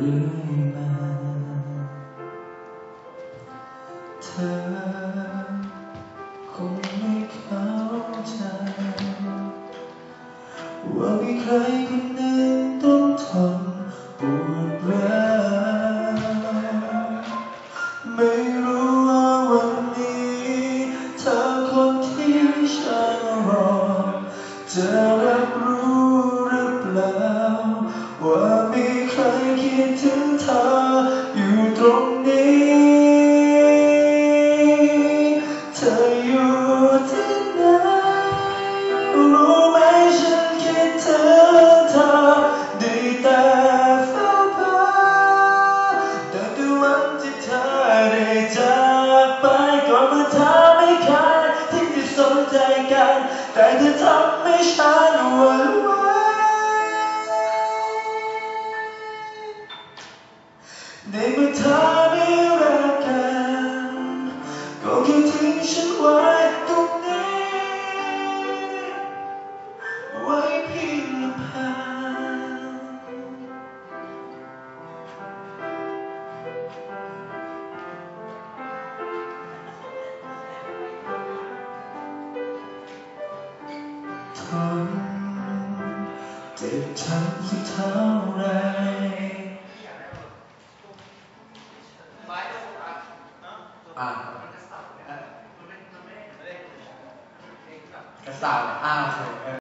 รื่อยมาเธอคงไม่เข้าใจ ว่ามีใครคนหนึ่งต้องทนปวดร้าวไม่รู้ว่าวันนี้ เธอคนที่ฉันรอจะ ธออยู่ที่ไหน รู้ไหมฉันคิดถึงเธอได้แต่เฝ้าพาแต่วันที่เธอได้จากไปก่อนเมื่อเธอไม่เคยที่จะสนใจกัน แต่เธอทำให้ฉันหวั่นไหวในเมื่อเธอไม่รักกันก็ค่ทิ้ง ฉันไว้ตรงนี้ ไว้เพียงลำพังทนเจ็บช้ำสักเท่าไรอ่า essa área.